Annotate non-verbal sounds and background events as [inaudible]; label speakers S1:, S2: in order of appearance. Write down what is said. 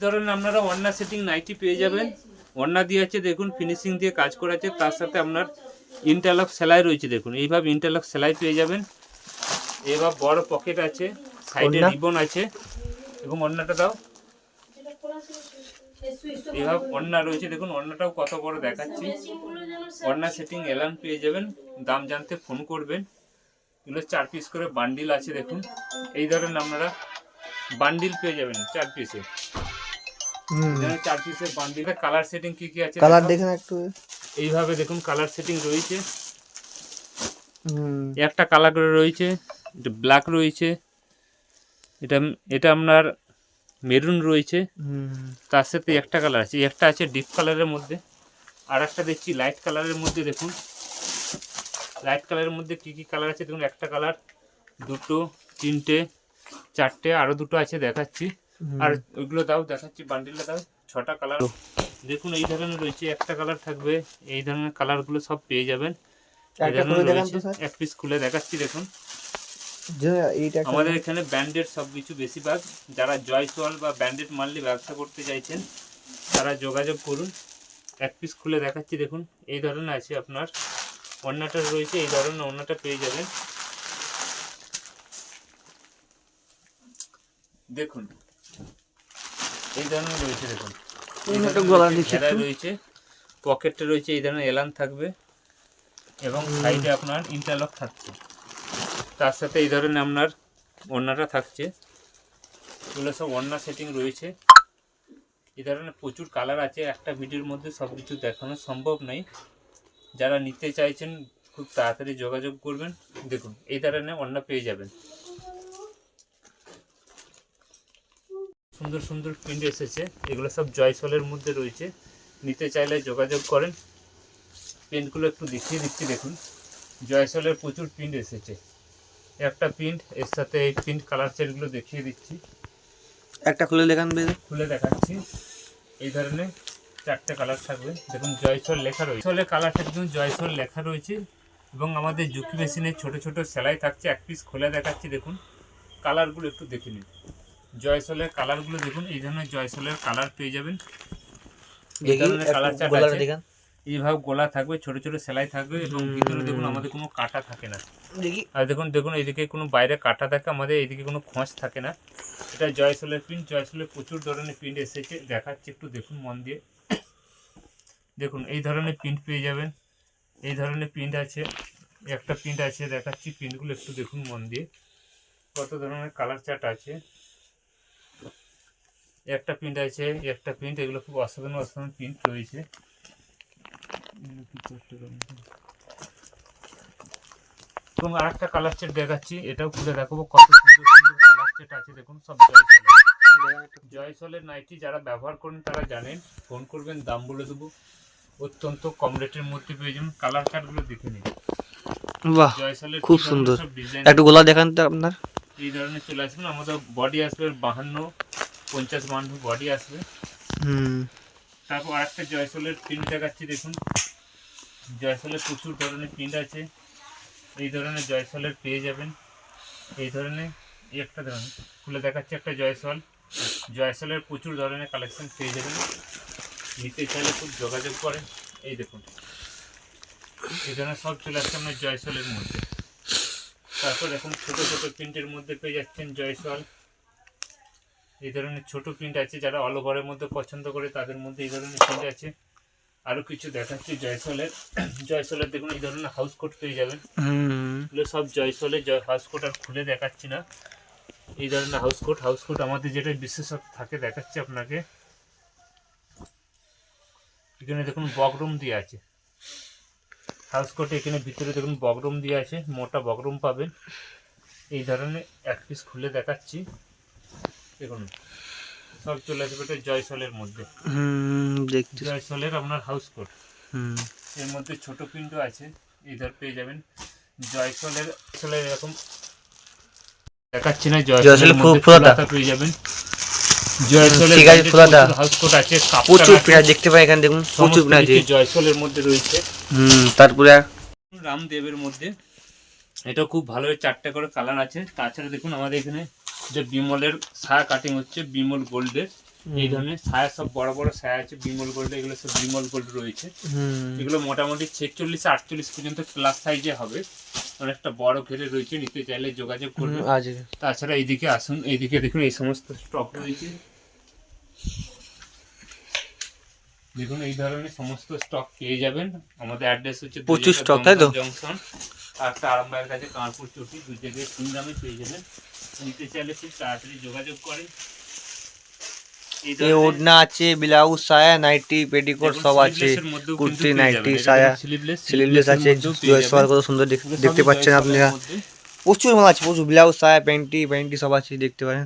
S1: ধরেন আপনারা ওন্না সেটিং নাইটি পেয়ে যাবেন। ওন্না দিয়ে আছে দেখুন ফিনিশিং দিয়ে কাজ করা আছে তার সাথে আপনার ইন্টারলক সেলাই রয়েছে দেখুন। এইভাবে ইন্টারলক সেলাই পেয়ে যাবেন। এবার বড় পকেট আছে সাইডে রিবন আছে। এবং অন্যটা দাও। এভাবে অন্যা রয়েছে দেখুন অন্যটাও কত বড় দেখাচ্ছি। অন্যা সেটিং এলান পেয়ে যাবেন দাম জানতে ফোন করবেন। এগুলো চার পিস করে বান্ডিল আছে দেখুন। এই ধরেন আপনারা বান্ডিল পেয়ে যাবেন চার পিসে এখানে চার পিসের বান্ডিল কালার সেটিং কি কি আছে
S2: কালার
S1: দেখো।
S2: দেখেন একটু।
S1: এইভাবে দেখুন কালার সেটিং রয়েছে।
S2: হুম।
S1: একটা কালার করে রয়েছে এটা ব্ল্যাক রয়েছে। এটা এটা আপনার মেরুন রয়েছে। তার সাথে একটা কালার আছে একটা আছে ডিপ কালারের মধ্যে। আর একটা দেখছি লাইট কালারের মধ্যে দেখুন। লাইট কালারের মধ্যে কি কি কালার আছে? দেখুন একটা কালার দুটো তিনটে চারটে আরও দুটো আছে দেখাচ্ছি। আর ওইগুলো দাও দেখাচ্ছি বান্ডিলটা দাও ছটা কালার দেখুন এই ধরনের রয়েছে একটা কালার থাকবে এই ধরনের কালারগুলো সব পেয়ে যাবেন। এক পিস খুলে দেখাচ্ছি দেখুন। আমাদের এখানে ব্যান্ডেড সব কিছু বেশিরভাগ যারা জয়সওয়াল বা ব্যান্ডেড মাল নিয়ে ব্যবসা করতে চাইছেন তারা যোগাযোগ করুন। এক পিস খুলে দেখাচ্ছি দেখুন এই ধরনের আছে আপনার। অন্যটা রয়েছে এই ধরনের অন্যটা পেয়ে যাবেন। দেখুন এই ধরনের রয়েছে দেখুন। রয়েছে। পকেটটা রয়েছে এই ধরনের এলান থাকবে এবং সাইডে আপনার ইন্টারলক থাকছে। তার সাথে এই ধরনের আপনার ওড়নাটা থাকছে। এগুলো সব ওড়না সেটিং রয়েছে। এই ধরনের প্রচুর কালার আছে একটা ভিডিওর মধ্যে সব কিছু দেখানো সম্ভব নয়। যারা নিতে চাইছেন খুব তাড়াতাড়ি যোগাযোগ করবেন। দেখুন এই ধরনের ওড়না পেয়ে যাবেন। সুন্দর সুন্দর প্রিন্ট এসেছে। এগুলো সব জয়সলের মধ্যে রয়েছে। নিতে চাইলে যোগাযোগ করেন। প্রিন্টগুলো একটু দেখিয়ে দিচ্ছি দেখুন। জয়সলের প্রচুর প্রিন্ট এসেছে। একটা প্রিন্ট এর সাথে এই প্রিন্ট কালার সেটগুলো দেখিয়ে দিচ্ছি।
S2: একটা খুলে দেখান
S1: খুলে দেখাচ্ছি। এই ধরনের চারটে কালার থাকবে। দেখুন জয়সল লেখা রয়েছে। জয়সলের কালারটা দেখুন জয়সল লেখা রয়েছে এবং আমাদের জুকি মেশিনে ছোট ছোট সেলাই থাকছে। এক পিস খুলে দেখাচ্ছি দেখুন। কালারগুলো একটু দেখে নিন। জয়সলের কালারগুলো দেখুন এই ধরনের জয়সলের কালার পেয়ে যাবেন। এই ধরনের কালার চার্ট আছে।
S2: দেখান
S1: এইভাবে গোলা থাকবে ছোট ছোট সেলাই থাকবে এবং ভিতরে দেখুন আমাদের কোনো কাটা থাকে না।
S2: দেখি।
S1: আর দেখুন দেখুন এইদিকে কোনো বাইরে কাটা থাকে আমাদের এইদিকে কোনো খোঁজ থাকে না। এটা জয়সলের প্রিন্ট জয়সলের প্রচুর ধরনের প্রিন্ট এসেছে দেখাচ্ছি একটু দেখুন মন দিয়ে। দেখুন এই ধরনের প্রিন্ট পেয়ে যাবেন। এই ধরনের প্রিন্ট আছে একটা প্রিন্ট আছে দেখাচ্ছি প্রিন্টগুলো একটু দেখুন মন দিয়ে। কত ধরনের কালার চার্ট আছে। একটা প্রিন্ট আছে একটা প্রিন্ট এগুলো খুব অসাধারণ অসাধারণ প্রিন্ট রয়েছে? এবং আরেকটা কালার সেট দেখাচ্ছি এটাও খুলে দেখাবো কত সুন্দর সুন্দর কালার সেট আছে দেখুন সব জয়সলের নাইটি যারা ব্যবহার করেন তারা জানেন ফোন করবেন দাম বলে দেবো। অত্যন্ত কম রেটের মধ্যে পেয়ে যাবেন কালার চার্টগুলো দেখে নিন।
S2: বাহ
S1: জয়সলের
S2: খুব সুন্দর। একটু গোলা দেখান তো আপনার।
S1: এই ধরনের চলে আসবেন আমাদের বডি আসবে বাহান্ন পঞ্চাশ বাহান্ন বডি আসবে।
S2: হুম।
S1: তারপর আরেকটা জয়সলের প্রিন্ট দেখাচ্ছি দেখুন। জয়সলের প্রচুর ধরনের প্রিন্ট আছে। এই ধরনের জয়সলের পেয়ে যাবেন। এই ধরনের এই একটা ধরনের। খুলে দেখাচ্ছি একটা জয়সল। জয়সলের প্রচুর ধরনের কালেকশন পেয়ে যাবেন। নিতে চাইলে খুব যোগাযোগ করেন। এই দেখুন। এই ধরনের সব চলে আসছে আপনার জয়সলের মধ্যে। তারপর এখন ছোটো ছোটো প্রিন্টের মধ্যে পেয়ে যাচ্ছেন জয়সল। এই ধরনের ছোট প্রিন্ট আছে যারা অল ওভারের মধ্যে পছন্দ করে তাদের মধ্যে এই ধরনের প্রিন্ট আছে। আরও কিছু দেখাচ্ছি জয়সলের [clears throat] জয়সলের দেখুন এই ধরনের হাউস কোট পেয়ে যাবেন। এগুলো সব জয়সলের জয় হাউস কোট আর খুলে দেখাচ্ছি না। এই ধরনের হাউস কোট হাউস কোট আমাদের যেটা বিশেষত্ব থাকে দেখাচ্ছি আপনাকে। এখানে দেখুন বগরুম দিয়ে আছে। হাউস কোটে এখানে ভিতরে দেখুন বগরুম দিয়ে আছে মোটা বগরুম পাবেন। এই ধরনের এক পিস খুলে দেখাচ্ছি। দেখুন সব চলে আসবে এটা জয়সলের মধ্যে।
S2: হুম
S1: জয়সলের আপনার হাউস কোট এর মধ্যে ছোট আছে ইধার পেয়ে যাবেন। জয়সলের আসলে এরকম দেখাচ্ছি না
S2: জয়সলের খুব
S1: পেয়ে যাবেন। জয়সলের
S2: ঠিক আছে,
S1: মধ্যে হাউস কোট আছে
S2: প্রচুর পেঁয়াজ দেখতে পাই এখানে দেখুন প্রচুর পেঁয়াজ
S1: জয়সলের মধ্যে রয়েছে।
S2: হুম তারপরে
S1: রামদেবের মধ্যে। এটা খুব ভালো চারটে করে কালার আছে। তাছাড়া দেখুন আমাদের এখানে যে বিমলের সায়া কাটিং হচ্ছে বিমল গোল্ডের এই ধরনের সায়া সব বড় বড় সায়া আছে বিমল গোল্ড এগুলো সব বিমল গোল্ড রয়েছে। এগুলো মোটামুটি ছেচল্লিশ আটচল্লিশ পর্যন্ত প্লাস সাইজে হবে। অনেকটা বড় ঘেরে রয়েছে নিতে চাইলে যোগাযোগ করবে তাছাড়া এইদিকে আসুন এইদিকে দেখুন এই সমস্ত স্টক রয়েছে। দেখুন এই ধরনের সমস্ত স্টক পেয়ে যাবেন। আমাদের অ্যাড্রেস হচ্ছে
S2: প্রচুর স্টক তাই তো?
S1: জংশন আর একটা আরামবাগের কাছে কানপুর চটি দুই জায়গায় তিন দামে পেয়ে যাবেন। নিতে চাইলে খুব তাড়াতাড়ি যোগাযোগ করেন। এই
S2: এই ওড়না আছে ব্লাউজ সায়া নাইটি পেটিকোট সব আছে। কুর্তি নাইটি সায়া স্লিভলেস আছে। কত সুন্দর দেখতে পাচ্ছেন আপনারা। প্রচুর মাল আছে প্রচুর ব্লাউজ সায়া প্যান্টি প্যান্টি সব আছে দেখতে পারেন।